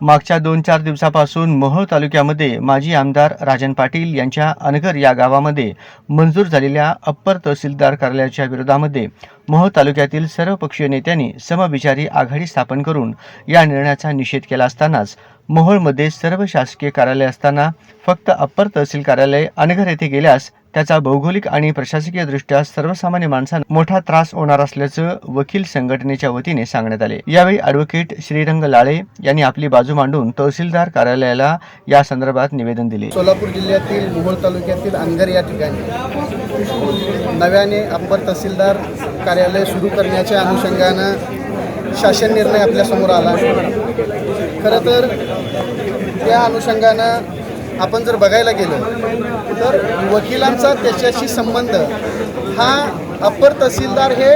मागच्या दोन चार दिवसापासून मोहोळ तालुक्यामध्ये माजी आमदार राजन पाटील यांच्या अनगर या गावामध्ये मंजूर झालेल्या अप्पर तहसीलदार कार्यालयाच्या विरोधामध्ये मोहोळ तालुक्यातील सर्वपक्षीय नेत्यांनी समविचारी आघाडी स्थापन करून या निर्णयाचा निषेध केला असतानाच मोहोळमध्ये सर्व शासकीय कार्यालय असताना फक्त अप्पर तहसील कार्यालय अनगर येथे गेल्यास त्याचा भौगोलिक आणि प्रशासकीय दृष्ट्या सर्वसामान्य माणसांना मोठा त्रास होणार असल्याचं वकील संघटनेच्या वतीने सांगण्यात आले. यावेळी ॲडव्होकेट श्रीरंग लाळे यांनी आपली बाजू मांडून तहसीलदार कार्यालयाला या संदर्भात निवेदन दिले. सोलापूर जिल्ह्यातील मोहोळ तालुक्यातील अनगर या ठिकाणी नव्याने अप्पर तहसीलदार कार्यालय सुरू करण्याच्या अनुषंगानं शासन निर्णय आपल्यासमोर आला. खरं तर त्या अनुषंगानं आपण जर बघायला गेलो तर वकिलांचा त्याच्याशी संबंध हा अप्पर तहसीलदार हे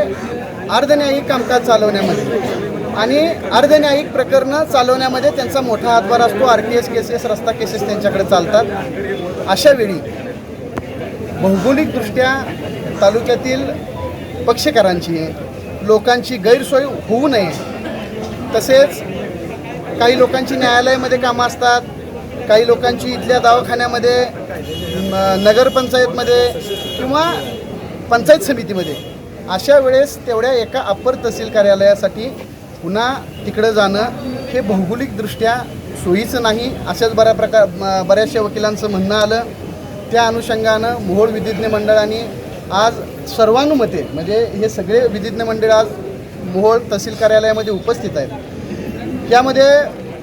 अर्धन्यायिक कामकाज चालवण्यामध्ये आणि अर्धन्यायिक प्रकरणं चालवण्यामध्ये त्यांचा मोठा हातभार असतो. आर टी एस केसेस रस्ता केसेस त्यांच्याकडे चालतात. अशा वेळी भौगोलिकदृष्ट्या तालुक्यातील पक्षकारांची लोकांची गैरसोय होऊ नये. तसेच काही लोकांची न्यायालयामध्ये कामं असतात काही लोकांची इथल्या दवाखान्यामध्ये नगरपंचायतमध्ये किंवा पंचायत समितीमध्ये अशा वेळेस तेवढ्या एका अप्पर तहसील कार्यालयासाठी पुन्हा तिकडं जाणं हे भौगोलिकदृष्ट्या सोयीचं नाही अशाच बऱ्या प्रकार बऱ्याचशा वकिलांचं म्हणणं आलं. त्या अनुषंगानं मोहोळ विधिज्ञ मंडळाने आज सर्वानुमते म्हणजे हे सगळे विधिज्ञ मंडळ आज मोहोळ तहसील कार्यालयामध्ये उपस्थित आहेत. यामध्ये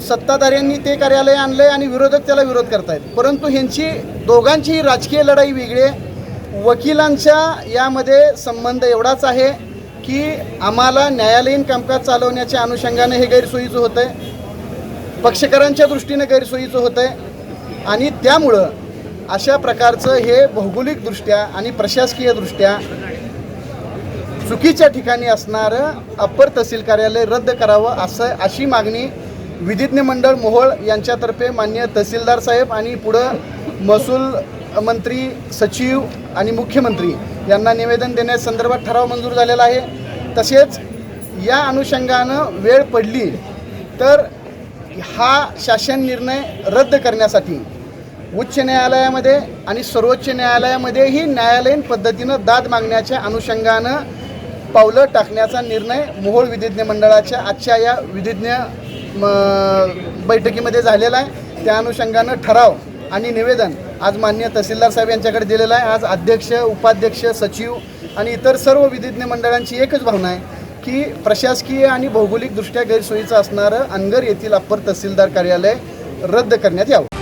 सत्ताधाऱ्यांनी ते कार्यालय आणलं आहे आणि विरोधक त्याला विरोध करतायत. परंतु ह्यांची दोघांचीही राजकीय लढाई वेगळी आहे. वकिलांच्या यामध्ये संबंध एवढाच आहे की आम्हाला न्यायालयीन कामकाज चालवण्याच्या अनुषंगाने हे गैरसोयीचं होतं आहे पक्षकारांच्या दृष्टीने गैरसोयीचं होतं आहे आणि त्यामुळं अशा प्रकारचं हे भौगोलिकदृष्ट्या आणि प्रशासकीयदृष्ट्या चुकीच्या ठिकाणी असणारं अप्पर तहसील कार्यालय रद्द करावं असं अशी मागणी विधिज्ञ मंडळ मोहोळ यांच्यातर्फे मान्य तहसीलदार साहेब आणि पुढं महसूल मंत्री सचिव आणि मुख्यमंत्री यांना निवेदन देण्यासंदर्भात ठराव मंजूर झालेला आहे. तसेच या अनुषंगानं वेळ पडली तर हा शासन निर्णय रद्द करण्यासाठी उच्च न्यायालयामध्ये आणि सर्वोच्च न्यायालयामध्येही न्यायालयीन पद्धतीनं दाद मागण्याच्या अनुषंगानं पावलं टाकण्याचा निर्णय मोहोळ विधिज्ञ मंडळाच्या आजच्या या विधिज्ञ म, बैठकीमध्ये झालेला आहे. त्या अनुषंगानं ठराव आणि निवेदन आज मान्य तहसीलदार साहेब यांच्याकडे दिलेलं आहे. आज अध्यक्ष उपाध्यक्ष सचिव आणि इतर सर्व विधिज्ञ मंडळांची एकच भावना आहे की प्रशासकीय आणि भौगोलिकदृष्ट्या गैरसोयीचं असणारं अनगर येथील अप्पर तहसीलदार कार्यालय रद्द करण्यात यावं.